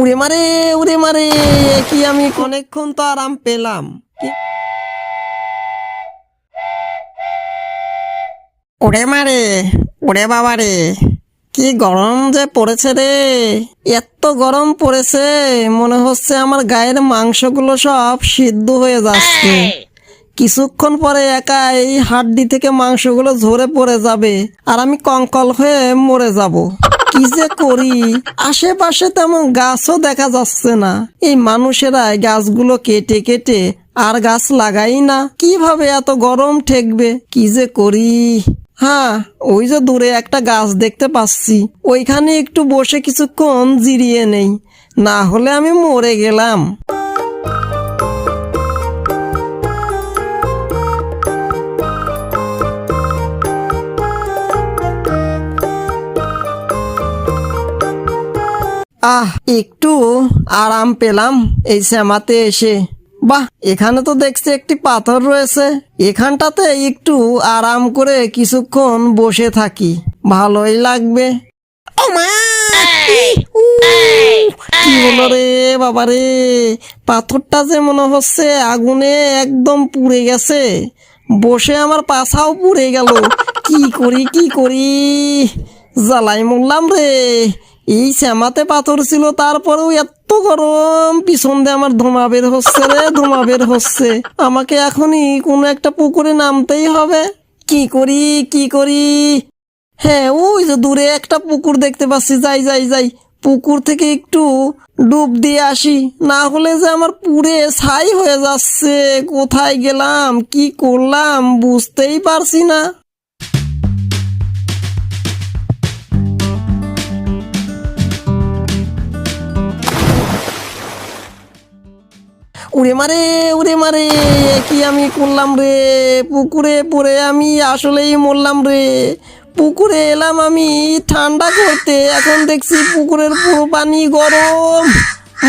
উড়ে মারে উড়ে মারে কি আমি অনেকক্ষণ তো আরাম পেলাম। ওরে মারে ওরে বাবা রে কি গরম যে পড়েছে রে। এত গরম পড়েছে মনে হচ্ছে আমার গায়ের মাংসগুলো সব সিদ্ধ হয়ে যাচ্ছে। কিছুক্ষণ পরে একা এই হাড্ডি থেকে মাংসগুলো ঝরে পড়ে যাবে আর আমি কঙ্কল হয়ে মরে যাব। কি যে করি? আশেপাশে তেমন গাছও দেখা যাচ্ছে না। এই মানুষেরা গাছগুলো কেটে কেটে আর গাছ লাগাই না। কীভাবে এত গরম ঠেকবে? কি যে করি? হ্যাঁ ওই যে দূরে একটা গাছ দেখতে পাচ্ছি। ওইখানে একটু বসে কিছুক্ষণ জিরিয়ে নেই। না হলে আমি মরে গেলাম। আহ একটু আরাম পেলাম এই শ্যামাতে এসে। বাহ, এখানে তো দেখছি একটি পাথর রয়েছে। এখানটাতে একটু আরাম করে কিছুক্ষণ বসে থাকি। ভালোই লাগবে! কি? হলো রে বাবা রে পাথরটা যে মনে হচ্ছে আগুনে একদম পুড়ে গেছে। বসে আমার পাছাও পুড়ে গেল। কি করি কি করি? জ্বালাই মরলাম রে। এই শ্যামাতে পাথর ছিল, তারপরেও এত গরম, পিছন দিয়ে আমার ধোঁয়া বের হচ্ছে রে, ধোঁয়া বের হচ্ছে। আমাকে এখনই কোনো একটা পুকুরে নামতেই হবে। কি করি কি করি? হ্যাঁ ওই যে দূরে একটা পুকুর দেখতে পাচ্ছি। যাই যাই যাই। পুকুর থেকে একটু ডুব দিয়ে আসি। না হলে যে আমার পুরে ছাই হয়ে যাচ্ছে। কোথায় গেলাম, কি করলাম বুঝতেই পারছি না। উড়ে মারে উড়ে মারে, কি আমি করলাম রে? পুকুরে পড়ে আমি আসলেই মরলাম রে। পুকুরে এলাম আমি, ঠান্ডা করতে, এখন দেখছি পুকুরের পুরো পানি গরম।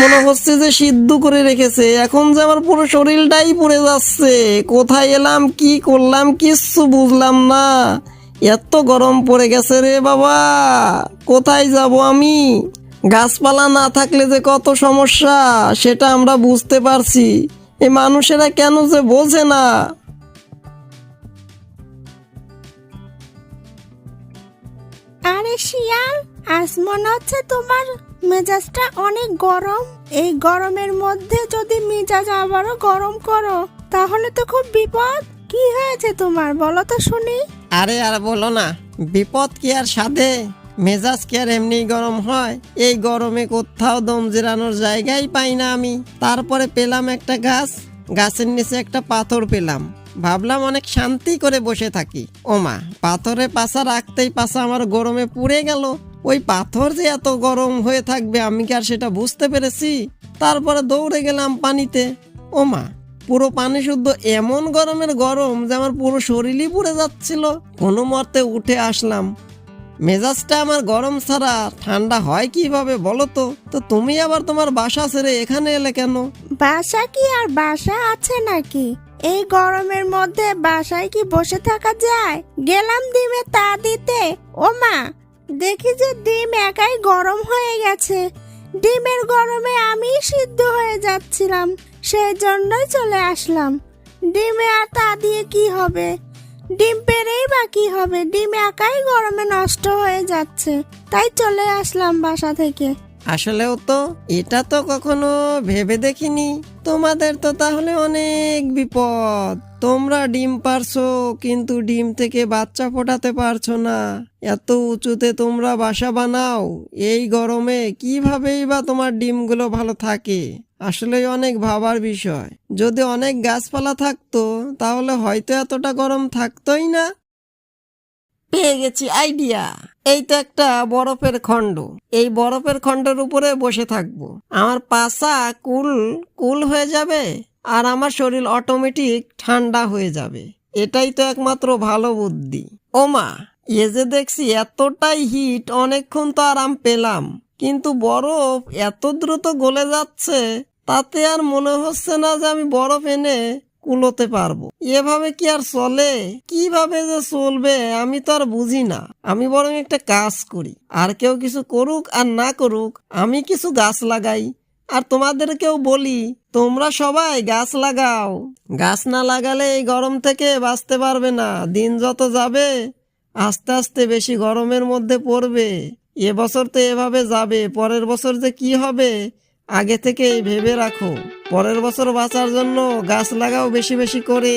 মনে হচ্ছে যে সিদ্ধ করে রেখেছে, এখন যে আমার পুরো শরীরটাই পড়ে যাচ্ছে। কোথায় এলাম, কি করলাম, কিচ্ছু বুঝলাম না। এত গরম পড়ে গেছে রে বাবা, কোথায় যাব আমি? গাছপালা না থাকলে যে কত সমস্যা সেটা আমরা বুঝতে পারছি। এ মানুষেরা কেন যে বোঝে না? আরে শিয়াল আজ মনে হচ্ছে তোমার মেজাজটা অনেক গরম। এই গরমের মধ্যে যদি মেজাজ আবারও গরম করো তাহলে তো খুব বিপদ। কি হয়েছে তোমার বলো তো শুনি। আরে আর বলো না বিপদ কি আর সাধে? মেজাজ কি আর এমনি গরম হয়? এই গরমে কোথাও দম জিরানোর জায়গাই পাই না আমি। তারপরে পেলাম একটা গাছ, গাছের নিচে একটা পাথর পেলাম। ভাবলাম অনেক শান্তি করে বসে থাকি। ওমা, পাথরে পাশা রাখতেই পাশা আমার গরমে পুড়ে গেল। ওই পাথর যে এত গরম হয়ে থাকবে আমি কি আর সেটা বুঝতে পেরেছি? তারপরে দৌড়ে গেলাম পানিতে। ওমা, পুরো পানি শুদ্ধ এমন গরমের গরম যে আমার পুরো শরীরই পুড়ে যাচ্ছিল। কোনো মতে উঠে আসলাম। মেজাজটা আমার গরম ছাড়া ঠান্ডা হয় কীভাবে বলো তো? তো তুমি আবার তোমার বাসা ছেড়ে এখানে এলে কেন? বাসা কি আর বাসা আছে নাকি? এই গরমের মধ্যে বাসায় কি বসে থাকা যায়? গেলাম ডিমে তা দিতে। ও মা, দেখি যে ডিম একাই গরম হয়ে গেছে। ডিমের গরমে আমি সিদ্ধ হয়ে যাচ্ছিলাম, সেই জন্যই চলে আসলাম। ডিমে আর তা দিয়ে কি হবে? ডিম পেরেই বা কি হবে? ডিম একাই গরমে নষ্ট হয়ে যাচ্ছে। তাই চলে আসলাম বাসা থেকে। আসলেও তো, এটা তো কখনো ভেবে দেখিনি। তোমাদের তো তাহলে অনেক বিপদ। তোমরা ডিম পারছ, কিন্তু ডিম থেকে বাচ্চা ফোটাতে পারছ না। এত উঁচুতে তোমরা বাসা বানাও, এই গরমে কিভাবেই বা তোমার ডিমগুলো ভালো থাকে? আসলে অনেক ভাবার বিষয়। যদি অনেক গাছপালা থাকতো, তাহলে হয়তো এতটা গরম থাকতোই না। পেয়ে গেছি আইডিয়া। এই তো একটা বরফের খণ্ড। এই বরফের খণ্ডের উপরে বসে থাকব। আমার পাশা কুল কুল হয়ে যাবে আর আমার শরীর অটোমেটিক ঠান্ডা হয়ে যাবে। এটাই তো একমাত্র ভালো বুদ্ধি। ওমা, এ যে দেখছি এতটাই হিট অনেকক্ষণ তো আরাম পেলাম। কিন্তু বরফ এত দ্রুত গলে যাচ্ছে, তাতে আর মনে হচ্ছে না যে আমি বরফ এনে কুলোতে পারব। এভাবে কি আর চলে? কীভাবে যে চলবে আমি তো আর বুঝি না। আমি বরং একটা কাজ করি। আর কেউ কিছু করুক আর না করুক, আমি কিছু গাছ লাগাই। আর তোমাদেরকেও বলি, তোমরা সবাই গাছ লাগাও। গাছ না লাগালে এই গরম থেকে বাঁচতে পারবে না। দিন যত যাবে, আস্তে আস্তে বেশি গরমের মধ্যে পড়বে। এবছর তো এভাবে যাবে, পরের বছর যে কি হবে? আগে থেকে ভেবে রাখো। পরের বছর বাঁচার জন্য গাছ লাগাও বেশি বেশি করে।